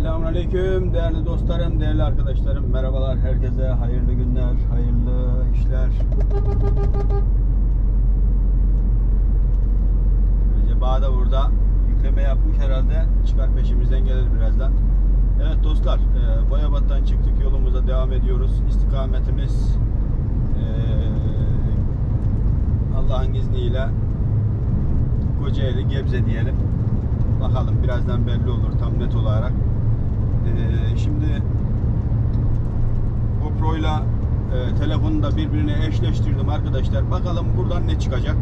Selamünaleyküm değerli dostlarım, değerli arkadaşlarım. Merhabalar herkese. Hayırlı günler, hayırlı işler. Recep Ağa da burada yükleme yapmış herhalde. Çıkar peşimizden gelir birazdan. Evet dostlar, e, Boyabat'tan çıktık. Yolumuza devam ediyoruz. İstikametimiz e, Allah'ın izniyle Kocaeli, Gebze diyelim. Bakalım birazdan belli olur tam net olarak. Ee, şimdi GoPro'yla e, telefonu da birbirine eşleştirdim arkadaşlar. Bakalım buradan ne çıkacak?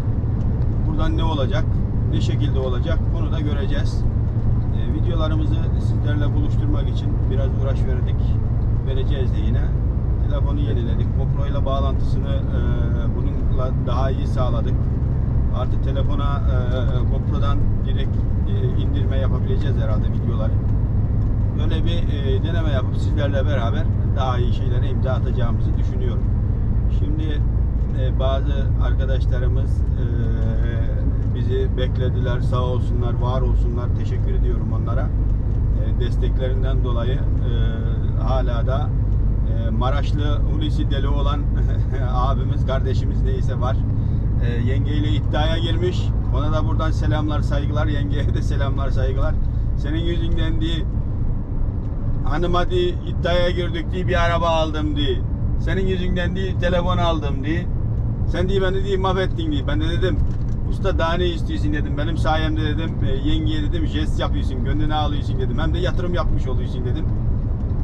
Buradan ne olacak? Ne şekilde olacak? Bunu da göreceğiz. Ee, videolarımızı sizlerle buluşturmak için biraz uğraş verdik. Vereceğiz de yine. Telefonu yeniledik. GoPro ile bağlantısını e, bununla daha iyi sağladık. Artı telefona e, GoPro'dan direkt e, indirme yapabileceğiz herhalde videoları. Böyle bir e, deneme yapıp sizlerle beraber daha iyi şeylere imza atacağımızı düşünüyorum. Şimdi e, bazı arkadaşlarımız e, bizi beklediler. Sağ olsunlar, var olsunlar. Teşekkür ediyorum onlara. E, desteklerinden dolayı e, hala da e, Maraşlı Hulusi Deli olan abimiz, kardeşimiz neyse var. E, yengeyle iddiaya girmiş. Ona da buradan selamlar, saygılar. Yengeye de selamlar, saygılar. Senin yüzünden diye hanım hadi iddiaya girdik diye bir araba aldım diye. Senin yüzünden diye telefon aldım diye. Sen diye beni diye mahvettin diye. Ben de dedim usta daha ne istiyorsun dedim. Benim sayemde dedim e, yengeye dedim jest yapıyorsun, gönlünü alıyorsun dedim. Hem de yatırım yapmış oluyorsun dedim.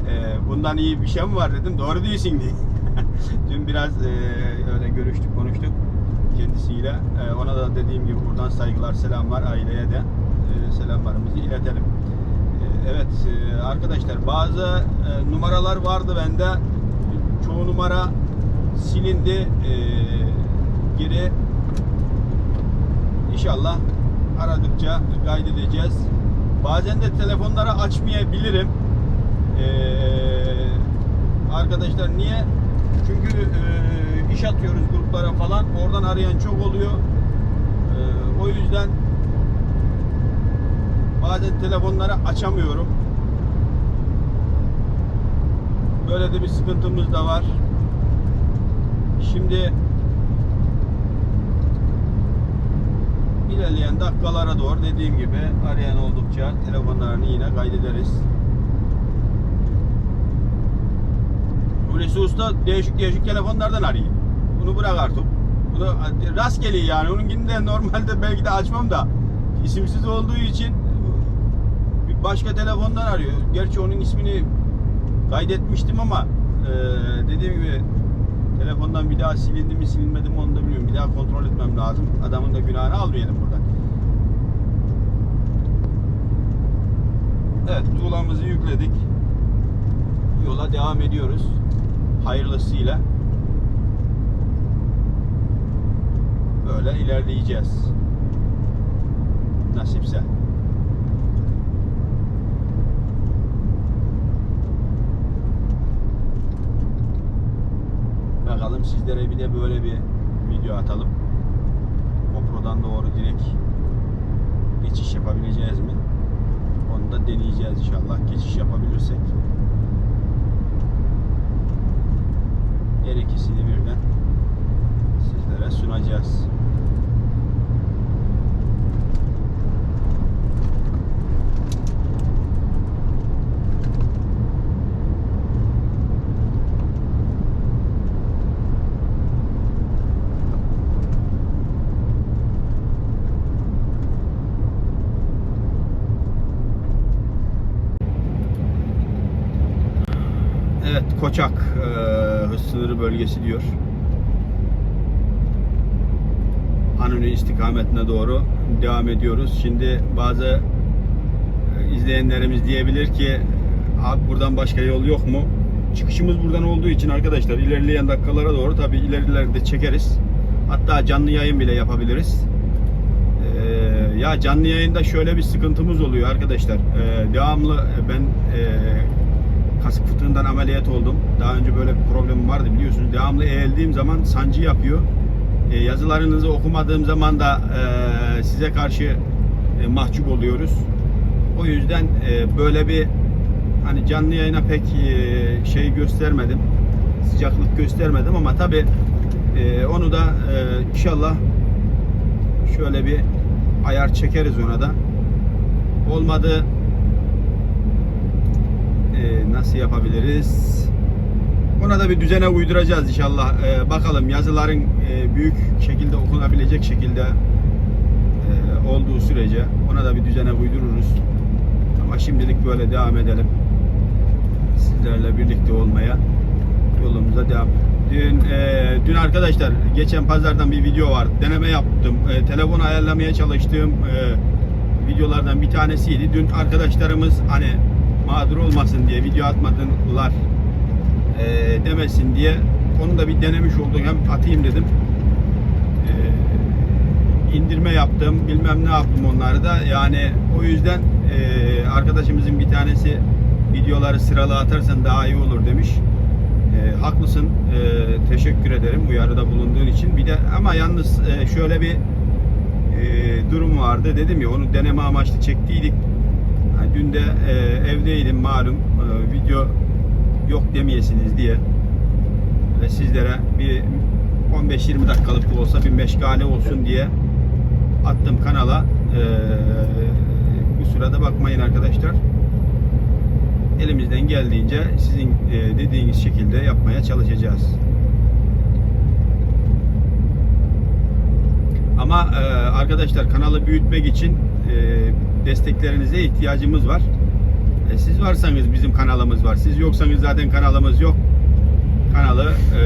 E, bundan iyi bir şey mi var dedim. Doğru diyorsun diye. Dün biraz e, öyle görüştük, konuştuk kendisiyle. E, ona da dediğim gibi buradan saygılar, selamlar aileye de e, selamlarımızı iletelim. Evet e, arkadaşlar bazı e, numaralar vardı bende. Çoğu numara silindi. E, geri inşallah aradıkça kaydedeceğiz. Bazen de telefonları açmayabilirim. Arkadaşlar niye? Çünkü iş atıyoruz gruplara falan. Oradan arayan çok oluyor. O yüzden bazen telefonları açamıyorum. Böyle de bir sıkıntımız da var. Şimdi ilerleyen dakikalara doğru dediğim gibi arayan oldukça telefonlarını yine kaydederiz. Hulusi Usta değişik değişik telefonlardan arıyor. Bunu bırak artık. Bunu rastgele yani. Onun de normalde belki de açmam da isimsiz olduğu için başka telefondan arıyor. Gerçi onun ismini kaydetmiştim ama e, dediğim gibi telefondan bir daha silindi mi silinmedi mi onu da bilmiyorum. Bir daha kontrol etmem lazım. Adamın da günahını almayalım buradan. Evet tuğlamızı yükledik. Yola devam ediyoruz. Hayırlısıyla. Böyle ilerleyeceğiz. Nasipse. Bakalım sizlere bir de böyle bir video atalım. GoPro'dan doğru direkt geçiş yapabileceğiz mi? Onu da deneyeceğiz inşallah. Geçiş yapabilirsek. Her ikisini birden sizlere sunacağız. Evet Koçak e, hız sınırı bölgesi diyor. Anuni istikametine doğru devam ediyoruz. Şimdi bazı e, izleyenlerimiz diyebilir ki abi buradan başka yol yok mu? Çıkışımız buradan olduğu için arkadaşlar ilerleyen dakikalara doğru tabi ilerilerde çekeriz. Hatta canlı yayın bile yapabiliriz. Ee, ya canlı yayında şöyle bir sıkıntımız oluyor arkadaşlar. Ee, devamlı ben e, kasık fıtığından ameliyat oldum. Daha önce böyle bir problemim vardı biliyorsunuz. Devamlı eğildiğim zaman sancı yapıyor. E, yazılarınızı okumadığım zaman da e, size karşı e, mahcup oluyoruz. O yüzden e, böyle bir hani canlı yayına pek e, şey göstermedim. Sıcaklık göstermedim ama tabi onu da e, inşallah şöyle bir ayar çekeriz ona da. Olmadı e, nasıl yapabiliriz? Ona da bir düzene uyduracağız inşallah. E, bakalım yazıların e, büyük şekilde okunabilecek şekilde e, olduğu sürece ona da bir düzene uydururuz. Ama şimdilik böyle devam edelim. Sizlerle birlikte olmaya yolumuza devam. Dün e, dün arkadaşlar geçen pazardan bir video var. Deneme yaptım. E, telefonu ayarlamaya çalıştığım e, videolardan bir tanesiydi. Dün arkadaşlarımız hani mağdur olmasın diye video atmadılar e, demesin diye onu da bir denemiş olduk. Hem atayım dedim. E, indirme yaptım. Bilmem ne yaptım onları da. Yani o yüzden e, arkadaşımızın bir tanesi videoları sıralı atarsan daha iyi olur demiş. E, haklısın. E, teşekkür ederim uyarıda bulunduğun için. Bir de ama yalnız e, şöyle bir e, durum vardı. Dedim ya onu deneme amaçlı çektiydik. Dün de e, evdeydim malum. E, video yok demeyesiniz diye ve sizlere bir 15-20 dakikalık da olsa bir meşgale olsun diye attım kanala. E, bu sırada bakmayın arkadaşlar. Elimizden geldiğince sizin e, dediğiniz şekilde yapmaya çalışacağız. Ama e, arkadaşlar kanalı büyütmek için e, desteklerinize ihtiyacımız var. E, siz varsanız bizim kanalımız var. Siz yoksanız zaten kanalımız yok. Kanalı e,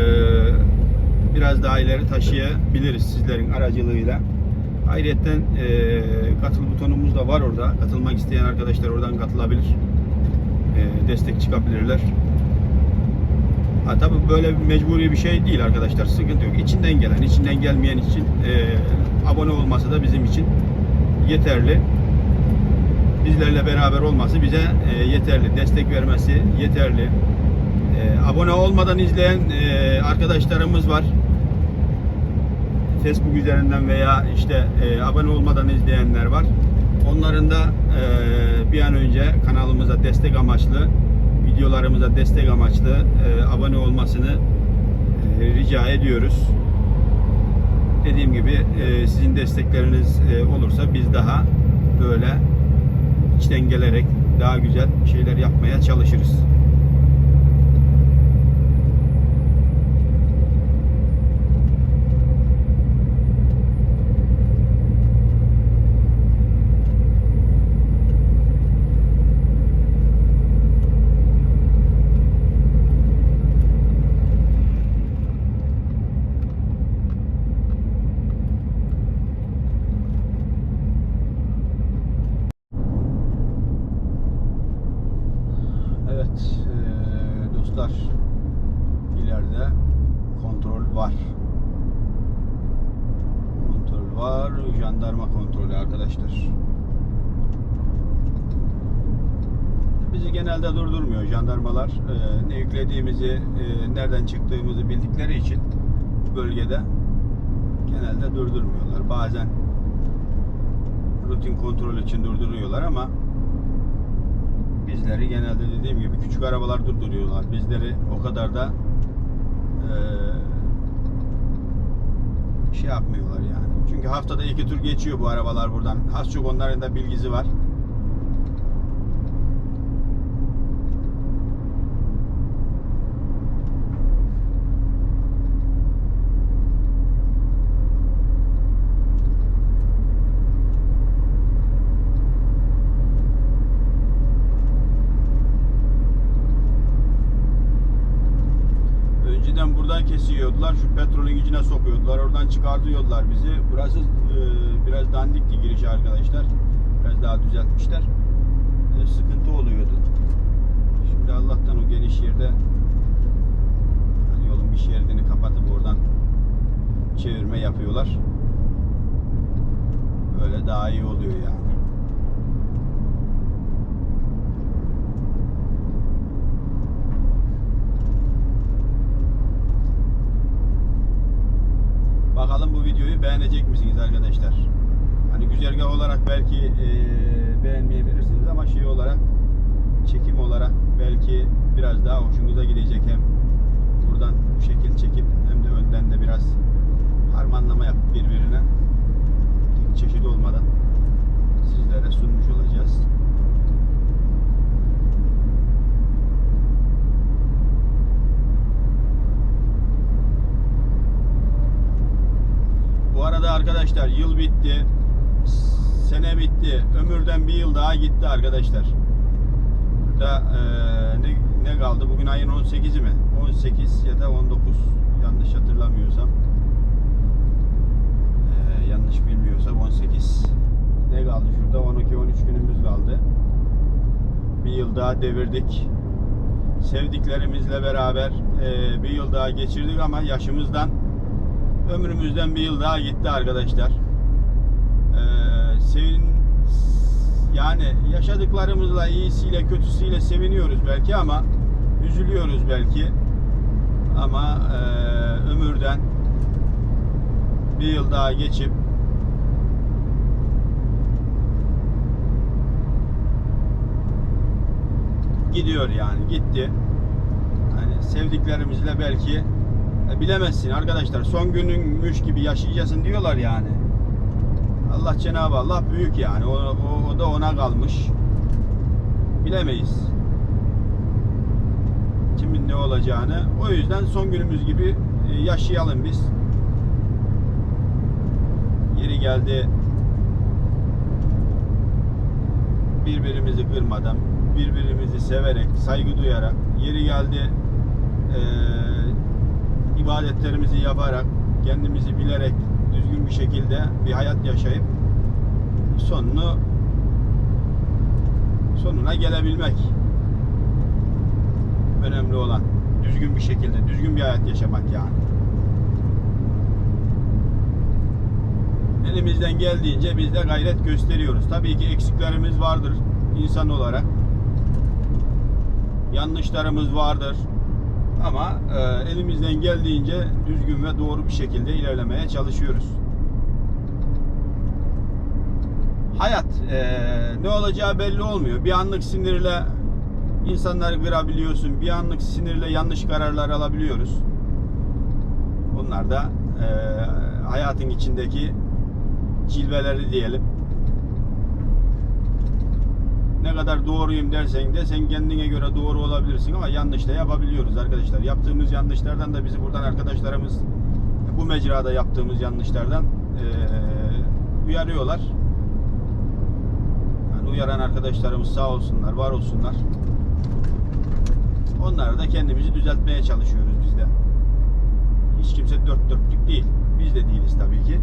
biraz daha ileri taşıyabiliriz sizlerin aracılığıyla. Ayrıca e, katıl butonumuz da var orada. Katılmak isteyen arkadaşlar oradan katılabilir. E, destek çıkabilirler. Ha tabi böyle mecburi bir şey değil arkadaşlar. Sıkıntı yok. İçinden gelen, içinden gelmeyen için e, abone olması da bizim için yeterli. Bizlerle beraber olması bize e, yeterli. Destek vermesi yeterli. E, abone olmadan izleyen e, arkadaşlarımız var. Facebook üzerinden veya işte e, abone olmadan izleyenler var. Onların da e, bir an önce kanalımıza destek amaçlı, videolarımıza destek amaçlı e, abone olmasını e, rica ediyoruz. Dediğim gibi e, sizin destekleriniz e, olursa biz daha böyle içten gelerek daha güzel şeyler yapmaya çalışırız. Evet eee, dostlar ileride kontrol var. Kontrol var. Jandarma kontrolü arkadaşlar. Bizi genelde durdurmuyor jandarmalar. Eee, ne yüklediğimizi, eee, nereden çıktığımızı bildikleri için bölgede genelde durdurmuyorlar. Bazen rutin kontrol için durduruyorlar ama bizleri genelde dediğim gibi küçük arabalar durduruyorlar. Bizleri o kadar da eee, şey yapmıyorlar yani. Çünkü haftada iki tur geçiyor bu arabalar buradan. Az çok onların da bilgisi var. Önceden buradan kesiyordular. Şu petrolün içine sokuyordular. Oradan çıkartıyordular bizi. Burası e, biraz dandikti girişi arkadaşlar. Biraz daha düzeltmişler. E, sıkıntı oluyordu. Şimdi Allah'tan o geniş yerde hani yolun bir şeridini kapatıp oradan çevirme yapıyorlar. Böyle daha iyi oluyor yani. Bakalım bu videoyu beğenecek misiniz arkadaşlar? Hani güzergah olarak belki e, beğenmeyebilirsiniz ama şey olarak çekim olarak belki biraz daha hoşunuza gidecek hem buradan bu şekil çekip hem de önden de biraz harmanlama yapıp birbirine tek çeşit olmadan sizlere sunmuş olacağız. Bu arada arkadaşlar yıl bitti. Sene bitti. Ömürden bir yıl daha gitti arkadaşlar. Burada eee, ne, ne kaldı? Bugün ayın 18'i mi? 18 ya da 19 yanlış hatırlamıyorsam. Eee, yanlış bilmiyorsam 18. Ne kaldı şurada? 12-13 günümüz kaldı. Bir yıl daha devirdik. Sevdiklerimizle beraber eee, bir yıl daha geçirdik ama yaşımızdan ömrümüzden bir yıl daha gitti arkadaşlar. Ee, sevin yani yaşadıklarımızla iyisiyle kötüsüyle seviniyoruz belki ama üzülüyoruz belki. Ama e, ömürden bir yıl daha geçip gidiyor yani gitti. Hani sevdiklerimizle belki e, bilemezsin arkadaşlar. Son gününmüş gibi yaşayacaksın diyorlar yani. Allah Cenab-ı Allah büyük yani. O, o, o da ona kalmış. Bilemeyiz. Kimin ne olacağını. O yüzden son günümüz gibi e, yaşayalım biz. Yeri geldi birbirimizi kırmadan, birbirimizi severek, saygı duyarak, yeri geldi eee ibadetlerimizi yaparak, kendimizi bilerek, düzgün bir şekilde bir hayat yaşayıp sonunu sonuna gelebilmek önemli olan. Düzgün bir şekilde, düzgün bir hayat yaşamak yani. Elimizden geldiğince biz de gayret gösteriyoruz. Tabii ki eksiklerimiz vardır insan olarak. Yanlışlarımız vardır. Ama e, elimizden geldiğince düzgün ve doğru bir şekilde ilerlemeye çalışıyoruz. Hayat e, ne olacağı belli olmuyor. Bir anlık sinirle insanları kırabiliyorsun. Bir anlık sinirle yanlış kararlar alabiliyoruz. Bunlar da e, hayatın içindeki cilveleri diyelim. Ne kadar doğruyum dersen de sen kendine göre doğru olabilirsin ama yanlış da yapabiliyoruz arkadaşlar. Yaptığımız yanlışlardan da bizi buradan arkadaşlarımız bu mecrada yaptığımız yanlışlardan eee, uyarıyorlar. Yani uyaran arkadaşlarımız sağ olsunlar, var olsunlar. Onları da kendimizi düzeltmeye çalışıyoruz biz de. Hiç kimse dört dörtlük değil. Biz de değiliz tabii ki.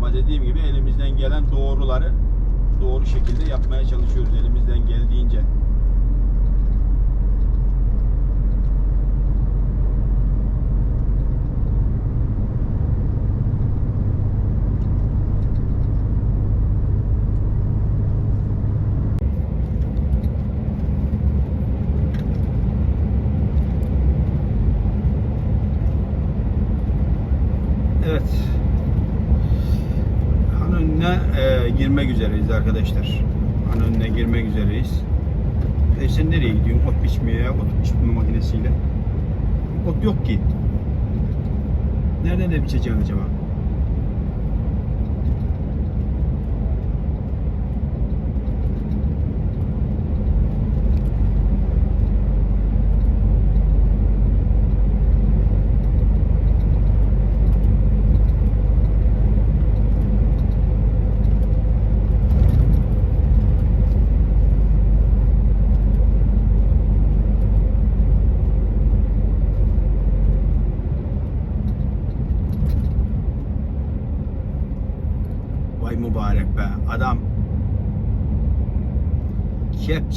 Ama dediğim gibi elimizden gelen doğruları doğru şekilde yapmaya çalışıyoruz elimizden geldiğince. Evet. Önüne e, girmek üzereyiz arkadaşlar. Han önüne girmek üzereyiz. E sen nereye gidiyorsun? Ot biçmeye ot biçme makinesiyle. Ot yok ki. Nereden de biçeceksin acaba?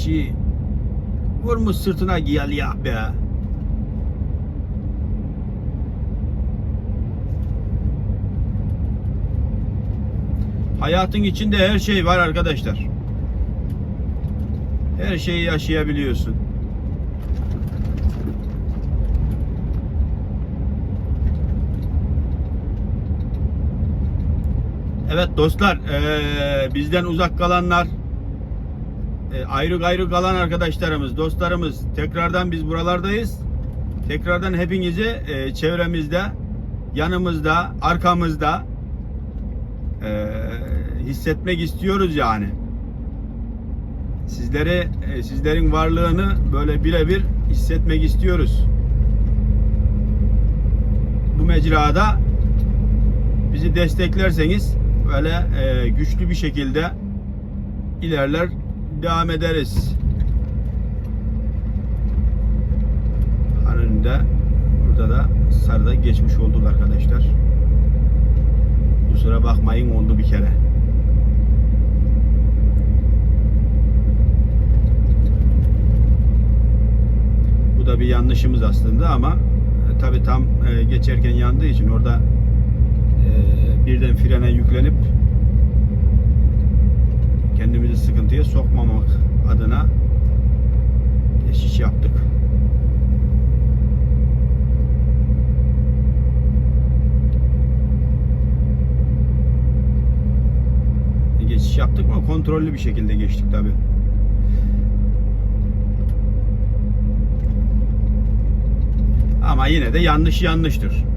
Kepçi vurmuş sırtına gel ya be. Hayatın içinde her şey var arkadaşlar. Her şeyi yaşayabiliyorsun. Evet dostlar, eee, bizden uzak kalanlar e, ayrı gayrı kalan arkadaşlarımız, dostlarımız tekrardan biz buralardayız. Tekrardan hepinizi e, çevremizde, yanımızda, arkamızda e, hissetmek istiyoruz yani. Sizlere e, sizlerin varlığını böyle birebir hissetmek istiyoruz. Bu mecrada bizi desteklerseniz böyle e, güçlü bir şekilde ilerler devam ederiz. Hanında burada da sarıda geçmiş olduk arkadaşlar. Kusura bakmayın oldu bir kere. Bu da bir yanlışımız aslında ama e, tabi tam e, geçerken yandığı için orada e, birden frene yüklenip kendimizi sıkıntıya sokmamak adına geçiş yaptık. Geçiş yaptık mı kontrollü bir şekilde geçtik tabi. Ama yine de yanlış yanlıştır.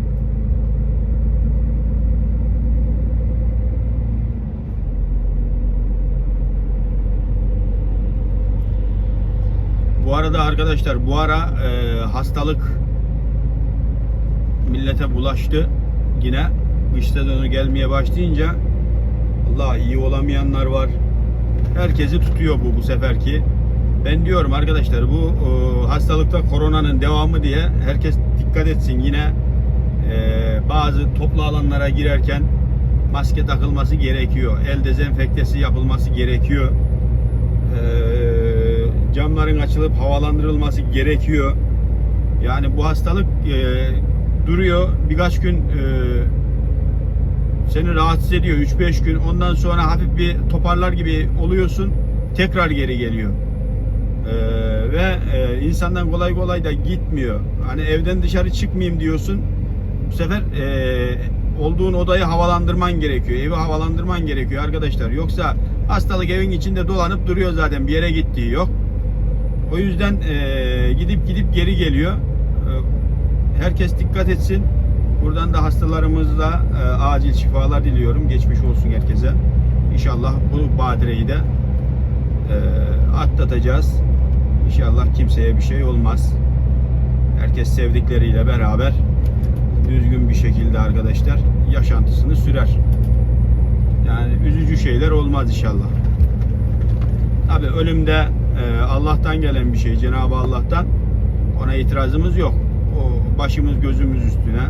Bu arada arkadaşlar bu ara e, hastalık millete bulaştı. Yine kış sezonu gelmeye başlayınca Allah iyi olamayanlar var. Herkesi tutuyor bu bu seferki. Ben diyorum arkadaşlar bu e, hastalıkta koronanın devamı diye herkes dikkat etsin. Yine e, bazı toplu alanlara girerken maske takılması gerekiyor. El dezenfektesi yapılması gerekiyor. E, camların açılıp havalandırılması gerekiyor. Yani bu hastalık e, duruyor. Birkaç gün e, seni rahatsız ediyor 3-5 gün. Ondan sonra hafif bir toparlar gibi oluyorsun. Tekrar geri geliyor. Ee, ve e, insandan kolay kolay da gitmiyor. Hani evden dışarı çıkmayayım diyorsun. Bu sefer e, olduğun odayı havalandırman gerekiyor. Evi havalandırman gerekiyor arkadaşlar. Yoksa hastalık evin içinde dolanıp duruyor zaten. Bir yere gittiği yok. O yüzden e, gidip gidip geri geliyor. E, herkes dikkat etsin. Buradan da hastalarımızla e, acil şifalar diliyorum. Geçmiş olsun herkese. İnşallah bu badireyi de e, atlatacağız. İnşallah kimseye bir şey olmaz. Herkes sevdikleriyle beraber düzgün bir şekilde arkadaşlar yaşantısını sürer. Yani üzücü şeyler olmaz inşallah. Tabi ölümde e, Allah'tan gelen bir şey Cenab-ı Allah'tan ona itirazımız yok. O başımız gözümüz üstüne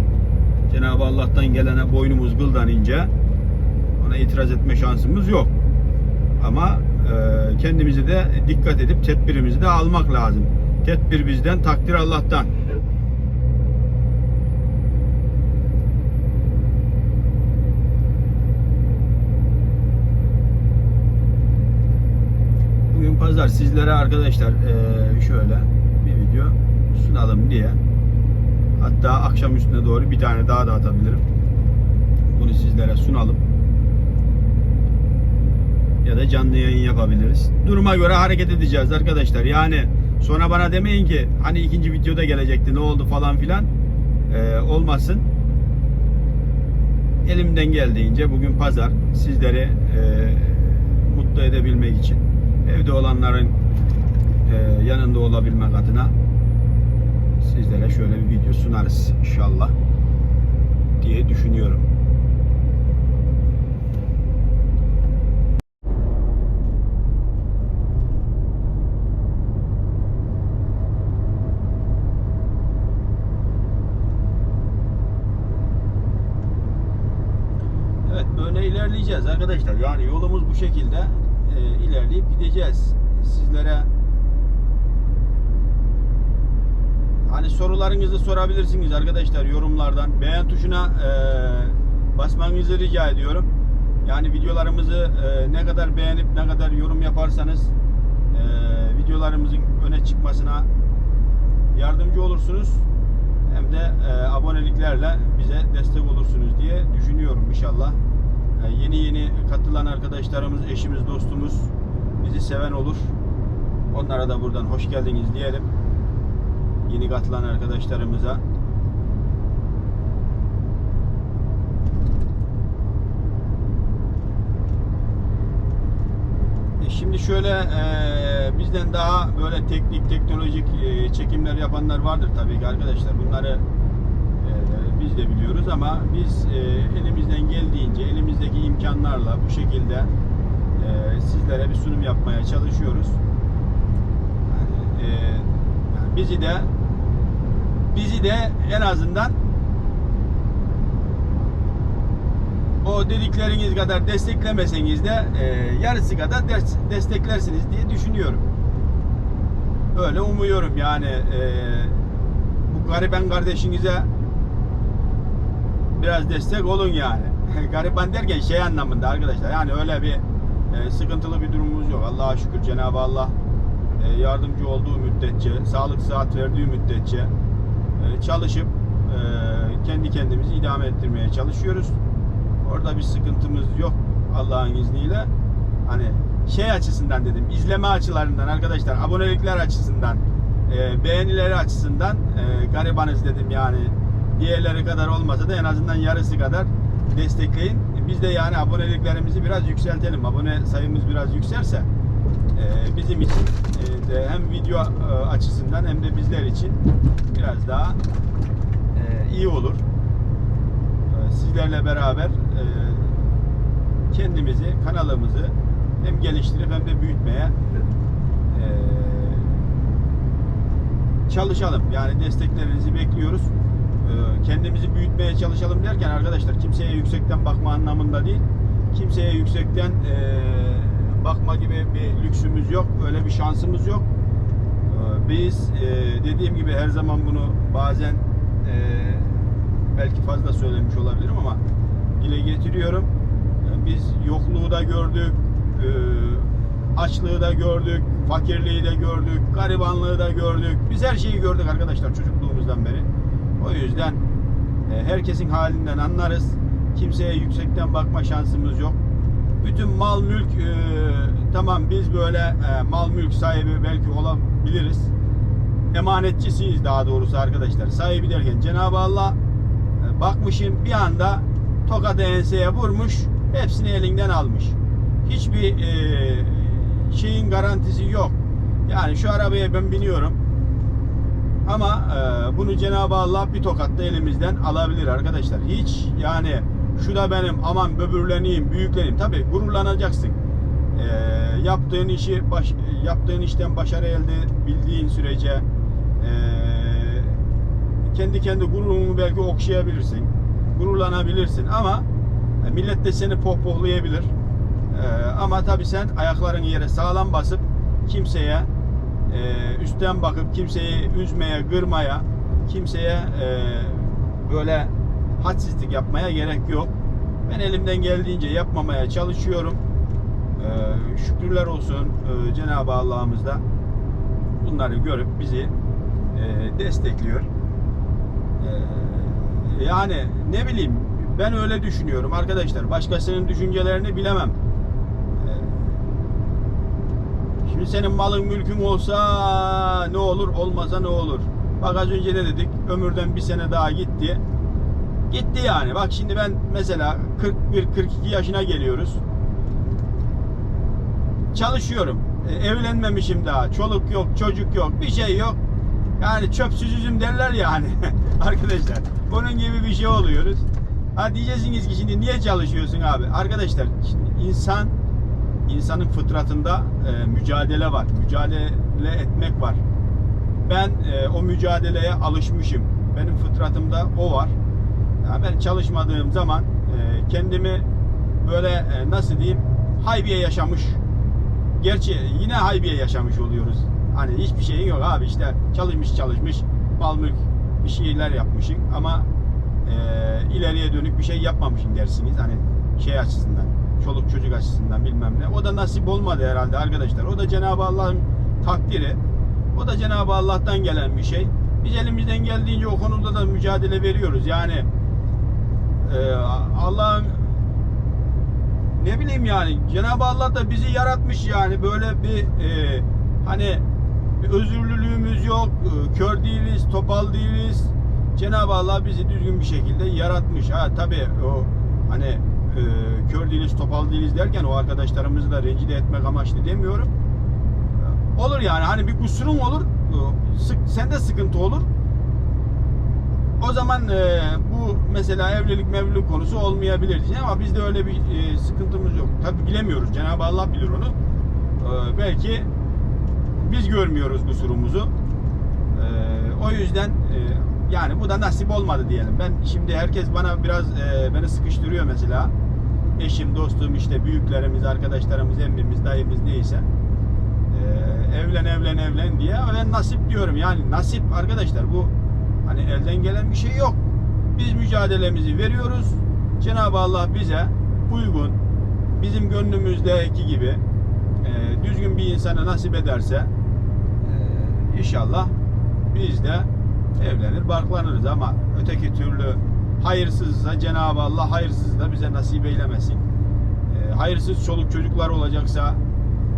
Cenab-ı Allah'tan gelene boynumuz gıldan ince ona itiraz etme şansımız yok. Ama e, kendimize de dikkat edip tedbirimizi de almak lazım. Tedbir bizden, takdir Allah'tan. Bugün pazar sizlere arkadaşlar e, şöyle bir video sunalım diye hatta akşam üstüne doğru bir tane daha da atabilirim. Bunu sizlere sunalım ya da canlı yayın yapabiliriz. Duruma göre hareket edeceğiz arkadaşlar. Yani sonra bana demeyin ki hani ikinci videoda gelecekti ne oldu falan filan ee, olmasın. Elimden geldiğince bugün pazar sizleri e, mutlu edebilmek için evde olanların e, yanında olabilmek adına sizlere şöyle bir video sunarız inşallah diye düşünüyorum. Evet böyle ilerleyeceğiz arkadaşlar. Yani yolumuz bu şekilde e, ilerleyip gideceğiz. Sizlere hani sorularınızı sorabilirsiniz arkadaşlar yorumlardan. Beğen tuşuna e, basmanızı rica ediyorum. Yani videolarımızı e, ne kadar beğenip ne kadar yorum yaparsanız e, videolarımızın öne çıkmasına yardımcı olursunuz. Hem de e, aboneliklerle bize destek olursunuz diye düşünüyorum inşallah. E, yeni yeni katılan arkadaşlarımız, eşimiz, dostumuz bizi seven olur. Onlara da buradan hoş geldiniz diyelim. Yeni katılan arkadaşlarımıza. E, Şimdi şöyle e, bizden daha böyle teknik, teknolojik e, çekimler yapanlar vardır tabii ki arkadaşlar. Bunları biz de biliyoruz ama biz e, elimizden geldiğince, elimizdeki imkanlarla bu şekilde e, sizlere bir sunum yapmaya çalışıyoruz. Yani, e, yani bizi de bizi de en azından o dedikleriniz kadar desteklemeseniz de e, yarısı kadar des- desteklersiniz diye düşünüyorum. Öyle umuyorum yani e, bu gariban kardeşinize biraz destek olun yani. gariban derken şey anlamında arkadaşlar yani öyle bir e, sıkıntılı bir durumumuz yok. Allah'a şükür Cenab-ı Allah e, yardımcı olduğu müddetçe, sağlık sıhhat verdiği müddetçe e, çalışıp e, kendi kendimizi idame ettirmeye çalışıyoruz. Orada bir sıkıntımız yok Allah'ın izniyle. Hani şey açısından dedim, izleme açılarından arkadaşlar, abonelikler açısından, e, beğenileri açısından e, garibanız dedim yani. Diğerleri kadar olmasa da en azından yarısı kadar destekleyin. Biz de yani aboneliklerimizi biraz yükseltelim. Abone sayımız biraz yükselse e, bizim için e, de hem video e, açısından hem de bizler için biraz daha e, iyi olur. E, Sizlerle beraber e, kendimizi, kanalımızı hem geliştirip hem de büyütmeye e, çalışalım. Yani desteklerinizi bekliyoruz. Büyütmeye çalışalım derken arkadaşlar kimseye yüksekten bakma anlamında değil. Kimseye yüksekten e, bakma gibi bir lüksümüz yok. Öyle bir şansımız yok. E, Biz e, dediğim gibi her zaman bunu bazen e, belki fazla söylemiş olabilirim ama dile getiriyorum. E, Biz yokluğu da gördük, e, açlığı da gördük, fakirliği de gördük, garibanlığı da gördük. Biz her şeyi gördük arkadaşlar çocukluğumuzdan beri. O yüzden herkesin halinden anlarız. Kimseye yüksekten bakma şansımız yok. Bütün mal mülk e, tamam biz böyle e, mal mülk sahibi belki olabiliriz. Emanetçisiyiz daha doğrusu arkadaşlar. Sahibi derken Cenab-ı Allah e, bakmışın bir anda tokadı enseye vurmuş, hepsini elinden almış. Hiçbir e, şeyin garantisi yok. Yani şu arabaya ben biniyorum. Ama e, bunu Cenab-ı Allah bir tokatta elimizden alabilir arkadaşlar. Hiç yani şu da benim aman böbürleneyim, büyükleneyim. Tabi gururlanacaksın. E, yaptığın işi baş, yaptığın işten başarı elde bildiğin sürece e, kendi kendi gururunu belki okşayabilirsin. Gururlanabilirsin ama e, millet de seni pohpohlayabilir. E, ama tabi sen ayaklarını yere sağlam basıp kimseye e, üstten bakıp kimseyi üzmeye, gırmaya, kimseye e, böyle hadsizlik yapmaya gerek yok. Ben elimden geldiğince yapmamaya çalışıyorum. E, şükürler olsun e, Cenab-ı Allah'ımız da bunları görüp bizi e, destekliyor. E, yani ne bileyim ben öyle düşünüyorum arkadaşlar. Başkasının düşüncelerini bilemem. E, Şimdi senin malın mülkün olsa ne olur, olmasa ne olur? Bak az önce ne dedik? Ömürden bir sene daha gitti. Gitti yani. Bak şimdi ben mesela 41-42 yaşına geliyoruz. Çalışıyorum. E, evlenmemişim daha. Çoluk yok, çocuk yok, bir şey yok. Yani çöpsüz üzüm derler ya hani arkadaşlar. Bunun gibi bir şey oluyoruz. Ha diyeceksiniz ki şimdi niye çalışıyorsun abi? Arkadaşlar şimdi insan insanın fıtratında e, mücadele var. Mücadele etmek var. Ben e, o mücadeleye alışmışım. Benim fıtratımda o var. Ya ben çalışmadığım zaman e, kendimi böyle e, nasıl diyeyim haybiye yaşamış. Gerçi yine haybiye yaşamış oluyoruz. Hani hiçbir şeyin yok abi işte çalışmış çalışmış mal mülk bir şeyler yapmışsın ama e, ileriye dönük bir şey yapmamışsın dersiniz. Hani şey açısından çoluk çocuk açısından bilmem ne. O da nasip olmadı herhalde arkadaşlar. O da Cenab-ı Allah'ın takdiri. O da Cenab-ı Allah'tan gelen bir şey. Biz elimizden geldiğince o konuda da mücadele veriyoruz. Yani e, Allah'ın ne bileyim yani Cenab-ı Allah da bizi yaratmış yani böyle bir e, Hani bir özürlülüğümüz yok, e, kör değiliz, topal değiliz. Cenab-ı Allah bizi düzgün bir şekilde yaratmış. Ha tabii o hani e, kör değiliz, topal değiliz derken o arkadaşlarımızı da rencide etmek amaçlı demiyorum. Olur yani hani bir kusurun olur, e, sık, sende sıkıntı olur. O zaman e, bu mesela evlilik mevlilik konusu olmayabilir diyeceğim ama bizde öyle bir e, sıkıntımız yok. Tabi bilemiyoruz. Cenab-ı Allah bilir onu. E, belki biz görmüyoruz kusurumuzu. E, o yüzden e, yani bu da nasip olmadı diyelim. Ben şimdi herkes bana biraz e, beni sıkıştırıyor mesela. Eşim, dostum, işte büyüklerimiz, arkadaşlarımız, emmimiz, dayımız neyse. Evlen, evlen, evlen diye. Ben nasip diyorum. Yani nasip arkadaşlar bu Hani elden gelen bir şey yok. Biz mücadelemizi veriyoruz. Cenab-ı Allah bize uygun, bizim gönlümüzdeki gibi düzgün bir insana nasip ederse inşallah biz de evlenir, barklanırız ama öteki türlü hayırsızsa Cenab-ı Allah hayırsız da bize nasip eylemesin. E, hayırsız çoluk çocuklar olacaksa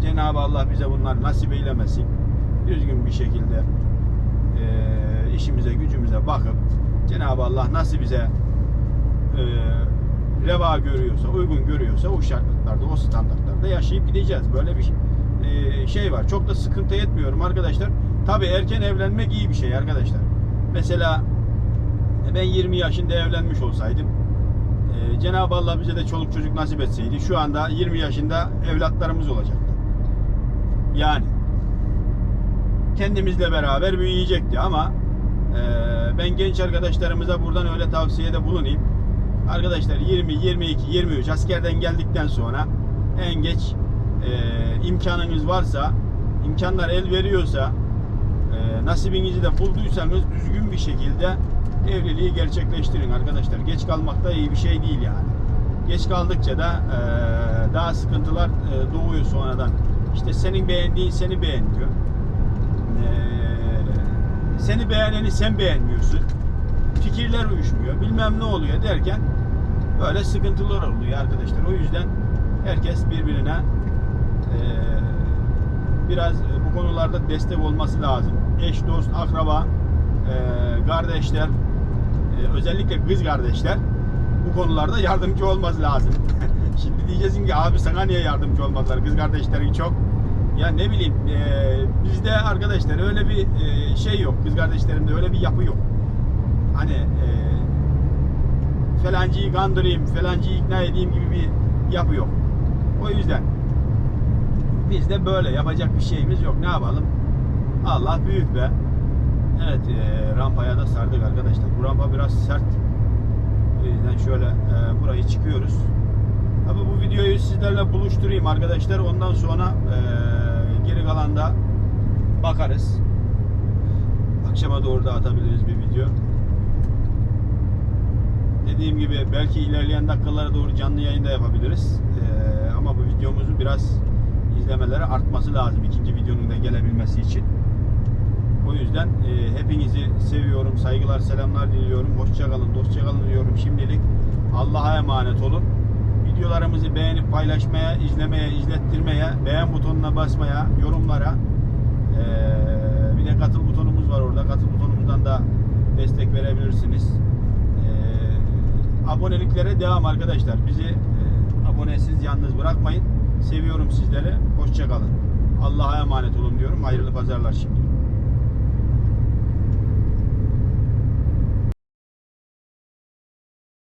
Cenab-ı Allah bize bunlar nasip eylemesin. Düzgün bir şekilde e, işimize gücümüze bakıp Cenab-ı Allah nasıl bize e, reva görüyorsa, uygun görüyorsa o şartlarda, o standartlarda yaşayıp gideceğiz. Böyle bir e, şey var. Çok da sıkıntı etmiyorum arkadaşlar. Tabi erken evlenmek iyi bir şey arkadaşlar. Mesela ben 20 yaşında evlenmiş olsaydım e, Cenab-ı Allah bize de çoluk çocuk nasip etseydi şu anda 20 yaşında evlatlarımız olacaktı. Yani kendimizle beraber büyüyecekti ama ee, ben genç arkadaşlarımıza buradan öyle tavsiyede bulunayım. Arkadaşlar 20, 22, 23 askerden geldikten sonra en geç e, imkanınız varsa, imkanlar el veriyorsa, e, nasibinizi de bulduysanız düzgün bir şekilde evliliği gerçekleştirin arkadaşlar. Geç kalmak da iyi bir şey değil yani. Geç kaldıkça da e, daha sıkıntılar e, doğuyor sonradan. İşte senin beğendiğin seni beğenmiyor. Seni beğeneni sen beğenmiyorsun. Fikirler uyuşmuyor. Bilmem ne oluyor derken böyle sıkıntılar oluyor arkadaşlar. O yüzden herkes birbirine e, biraz bu konularda destek olması lazım. Eş, dost, akraba, e, kardeşler, e, özellikle kız kardeşler bu konularda yardımcı olması lazım. Şimdi diyeceksin ki abi sana niye yardımcı olmadılar? Kız kardeşlerin çok ya ne bileyim e, bizde arkadaşlar öyle bir e, şey yok. Kız kardeşlerimde öyle bir yapı yok. Hani e, felancıyı kandırayım, felancıyı ikna edeyim gibi bir yapı yok. O yüzden bizde böyle yapacak bir şeyimiz yok. Ne yapalım? Allah büyük be. Evet e, rampaya da sardık arkadaşlar. Bu rampa biraz sert. O yüzden şöyle e, burayı çıkıyoruz. Tabi bu videoyu sizlerle buluşturayım arkadaşlar. Ondan sonra e, geri kalanda bakarız. Akşama doğru da atabiliriz bir video. Dediğim gibi belki ilerleyen dakikalara doğru canlı yayında yapabiliriz. E, ama bu videomuzu biraz izlemeleri artması lazım ikinci videonun da gelebilmesi için. O yüzden e, hepinizi seviyorum. Saygılar, selamlar diliyorum. Hoşçakalın, dostçakalın diyorum şimdilik. Allah'a emanet olun videolarımızı beğenip paylaşmaya, izlemeye, izlettirmeye, beğen butonuna basmaya, yorumlara ee, bir de katıl butonumuz var orada. Katıl butonumuzdan da destek verebilirsiniz. Ee, aboneliklere devam arkadaşlar. Bizi e, abonesiz yalnız bırakmayın. Seviyorum sizleri. Hoşçakalın. Allah'a emanet olun diyorum. Hayırlı pazarlar şimdi.